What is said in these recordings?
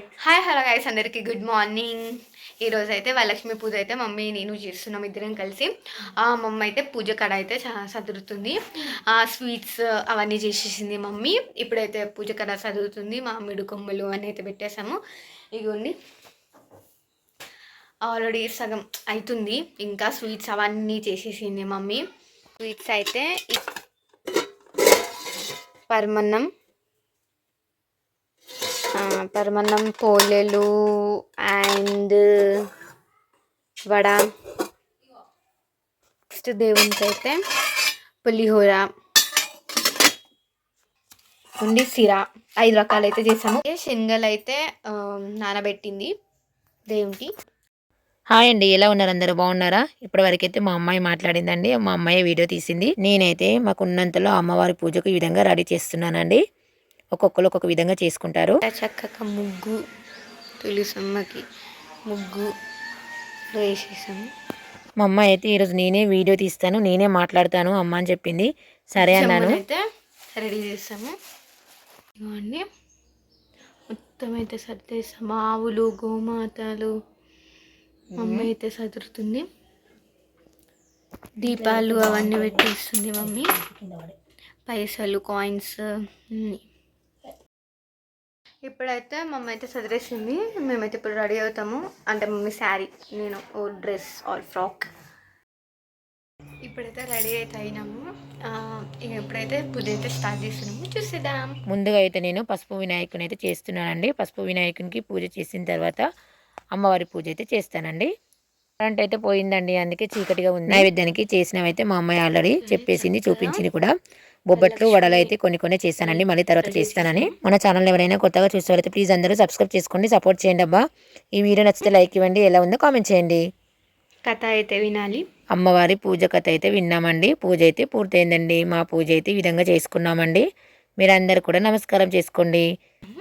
Hi hello guys అందరికీ good morning ఈరోజు అయితే వరలక్ష్మి పూజ అయితే మమ్మీ నేను చేస్తున్నాం ఇద్దరం కలిసి. మమ్మీ అయితే పూజ కడ అయితే చదువుతుంది సదురుతుంది. ఆ స్వీట్స్ అవన్నీ చేసేసింది మమ్మీ. ఇప్పుడైతే పూజ కడ చదువుతుంది మామిడి కొమ్మలు అని అయితే పెట్టేశాము. ఇగోండి. ఆల్రెడీ సగం అవుతుంది ఇంకా స్వీట్స్ అవన్నీ చేసేసింది మమ్మీ. స్వీట్స్ అయితే పరమన్నం పరమాన్నం పోలేలు అండ్ వడ. నెక్స్ట్ దేవునికి అయితే పులిహోర. ఉండి సిరా. ఐదు రకాలు అయితే చేసాము శనగలు అయితే నానబెట్టింది దేవునికి. హాయ్ అండి ఎలా ఉన్నారు? అందరూ బాగున్నారా? ఇప్పటి వరకైతే మా అమ్మాయి మాట్లాడిందండి. మా అమ్మాయి వీడియో తీసింది. నేనైతే మాకున్నంతలో అమ్మవారి పూజకు ఈ విధంగా రెడీ చేస్తున్నానండి. ఒక్కొక్కరు ఒక్కొక్క విధంగా చేసుకుంటారు. చక్కగా ముగ్గు తులసమ్మకి ముగ్గు వేసేసాము. మా అమ్మాయి అయితే ఈరోజు నేనే వీడియో తీస్తాను నేనే మాట్లాడతాను అమ్మ అని చెప్పింది. సరే అన్నాను. అయితే రెడీ చేస్తాము ఇవన్నీ మొత్తం అయితే సర్దేస్తాము ఆవులు గోమాతలు మమ్మీ అయితే సదురుతుంది. దీపాలు అవన్నీ పెట్టేస్తుంది మమ్మీ. పైసలు కాయిన్స్ అన్నీ. ఇప్పుడైతే మమ్మీ అయితే సదిరేసింది. మేమైతే ఇప్పుడు రెడీ అవుతాము. అంటే మమ్మీ శారీ నేను ఓ డ్రెస్ ఆర్ ఫ్రాక్. ఇప్పుడైతే రెడీ అయితే అయినాము. ఇప్పుడైతే పూజ అయితే స్టార్ట్ చేస్తున్నాము. చూసేద్దాం. ముందుగా అయితే నేను పసుపు వినాయకుని అయితే చేస్తున్నానండి. పసుపు వినాయకునికి పూజ చేసిన తర్వాత అమ్మవారి పూజ అయితే చేస్తానండి. కరెంట్ అయితే పోయిందండి. అందుకే చీకటిగా ఉంది. నైవేద్యానికి చేసినవైతే మా అమ్మాయి ఆల్రెడీ చెప్పేసింది చూపించింది కూడా. బొబ్బట్లు వడలు అయితే కొన్ని కొన్ని చేస్తానండి. మళ్ళీ తర్వాత చేస్తానని. మన ఛానల్ ఎవరైనా కొత్తగా చూసేవారైతే ప్లీజ్ అందరూ సబ్స్క్రైబ్ చేసుకోండి సపోర్ట్ చేయండి అబ్బా. ఈ వీడియో నచ్చితే లైక్ ఇవ్వండి ఎలా ఉందో కామెంట్ చేయండి. కథ అయితే వినాలి. అమ్మవారి పూజ కథ అయితే విన్నామండి. పూజ అయితే పూర్తయిందండి. మా పూజ అయితే ఈ విధంగా చేసుకున్నామండి. మీరందరూ కూడా నమస్కారం చేసుకోండి.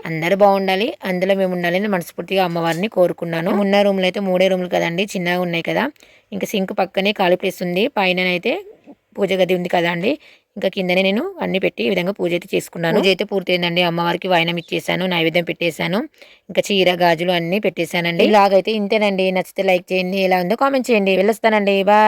అందరూ బాగుండాలి. అందులో మేము ఉండాలని మనస్ఫూర్తిగా అమ్మవారిని కోరుకున్నాను. ఉన్న రూమ్లు అయితే మూడే రూమ్లు కదండి చిన్నగా ఉన్నాయి కదా. ఇంకా సింక్ పక్కనే ఖాళీ ప్లేస్ ఉంది. పైన అయితే పూజ గది ఉంది కదా అండి ఇంకా కిందనే నేను అన్ని పెట్టి ఈ విధంగా పూజ అయితే చేసుకున్నాను. పూజ అయితే పూర్తయిందండి అమ్మవారికి వాయనం ఇచ్చేసాను నైవేద్యం పెట్టేశాను ఇంకా చీర గాజులు అన్ని పెట్టేశానండి. ఇలాగైతే ఇంతేనండి. నచ్చితే లైక్ చేయండి. ఎలా ఉందో కామెంట్ చేయండి. వెళ్ళొస్తానండి. బాయ్.